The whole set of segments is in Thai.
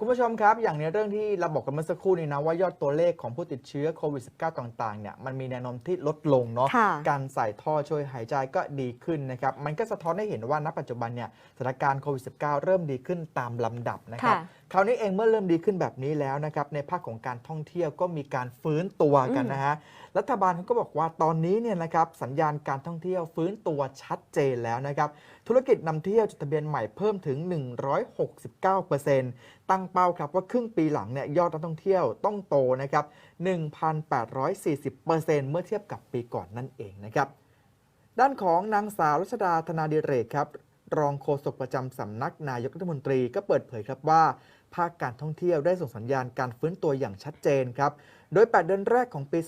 คุณผู้ชมครับ อย่างในเรื่องที่เราบอกกันเมื่อสักครู่นี้นะว่ายอดตัวเลขของผู้ติดเชื้อโควิด -19 ต่างๆเนี่ยมันมีแนวโน้มที่ลดลงเนาะค่ะการใส่ท่อช่วยหายใจก็ดีขึ้นนะครับ มันก็สะท้อนให้เห็นว่าณปัจจุบันเนี่ยสถานการณ์โควิด -19 เริ่มดีขึ้นตามลำดับนะครับค่ะคราวนี้เองเมื่อเริ่มดีขึ้นแบบนี้แล้วนะครับในภาคของการท่องเที่ยวก็มีการฟื้นตัวกันนะฮะรัฐบาลเขาก็บอกว่าตอนนี้เนี่ยนะครับสัญญาณการท่องเที่ยวฟื้นตัวชัดเจนแล้วนะครับธุรกิจนำเที่ยวจดทะเบียนใหม่เพิ่มถึง 169% ตั้งเป้าครับว่าครึ่งปีหลังเนี่ยยอดนักท่องเที่ยวต้องโตนะครับ 1,840%เมื่อเทียบกับปีก่อนนั่นเองนะครับ ด้านของนางสาวรัชดาธนาดิเรกครับรองโฆษกประจำสำนักนายกรัฐมนตรีก็เปิดเผยครับว่า ภาคการท่องเที่ยวได้ส่งสัญญาณการฟื้นตัวอย่างชัดเจนครับ โดย 8 เดือนแรกของปี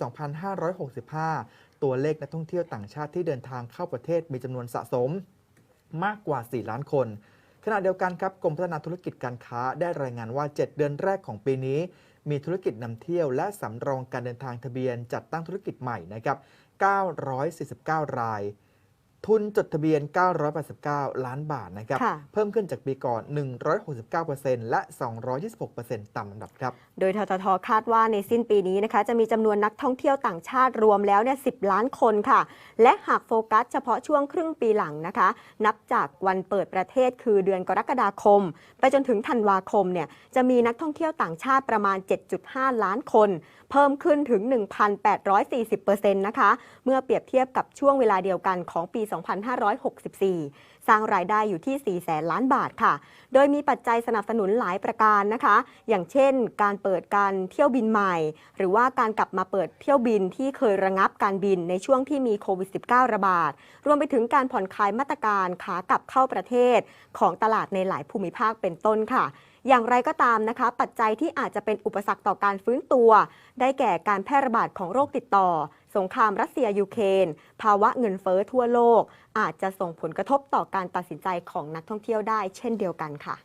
2565 ตัวเลขนักท่องเที่ยวต่างชาติที่เดินทางเข้าประเทศมีจำนวนสะสม มากกว่า 4 ล้านคน ขณะเดียวกันครับกรมพัฒนาธุรกิจการค้าได้รายงานว่า 7 เดือนแรกของปีนี้ มีธุรกิจนำเที่ยวและสำรองการเดินทางทะเบียน จัดตั้งธุรกิจใหม่นะครับ 949 ราย ทุนจดทะเบียน 989 ล้านบาทนะครับค่ะเพิ่มขึ้นจากปีก่อน 169%และ 226%ตามลำดับครับ โดยทททคาดว่าในสิ้นปีนี้นะคะ จะมีจำนวนนักท่องเที่ยวต่างชาติรวมแล้วเนี่ย10 ล้านคนค่ะ และหากโฟกัสเฉพาะช่วงครึ่งปีหลังนะคะ นับจากวันเปิดประเทศคือเดือนกรกฎาคม ไปจนถึงธันวาคมเนี่ย จะมีนักท่องเที่ยวต่างชาติประมาณ 7.5 ล้านคน เพิ่มขึ้นถึง 1,840%นะคะ เมื่อเปรียบเทียบกับช่วงเวลาเดียวกันของปี2564 ร้างรายได้อยู่ที่ 4 แสนล้านบาทค่ะ โดยมีปัจจัยสนับสนุนหลายประการนะคะ อย่างเช่น การเปิดการเที่ยวบินใหม่ หรือว่าการกลับมาเปิดเที่ยวบินที่เคยระงับการบินในช่วงที่มีโควิด -19 ระบาด รวมไปถึงการผ่อนคลายมาตรการขากลับเข้าประเทศ ของตลาดในหลายภูมิภาคเป็นต้นค่ะอย่างไรก็ตามนะคะ ปัจจัยที่อาจจะเป็นอุปสรรคต่อการฟื้นตัว ได้แก่การแพร่ระบาดของโรคติดต่อ สงครามรัสเซียยูเครนภาวะเงินเฟ้อทั่วโลก อาจจะส่งผลกระทบต่อการการตัดสินใจของนักท่องเที่ยวได้เช่นเดียวกันค่ะ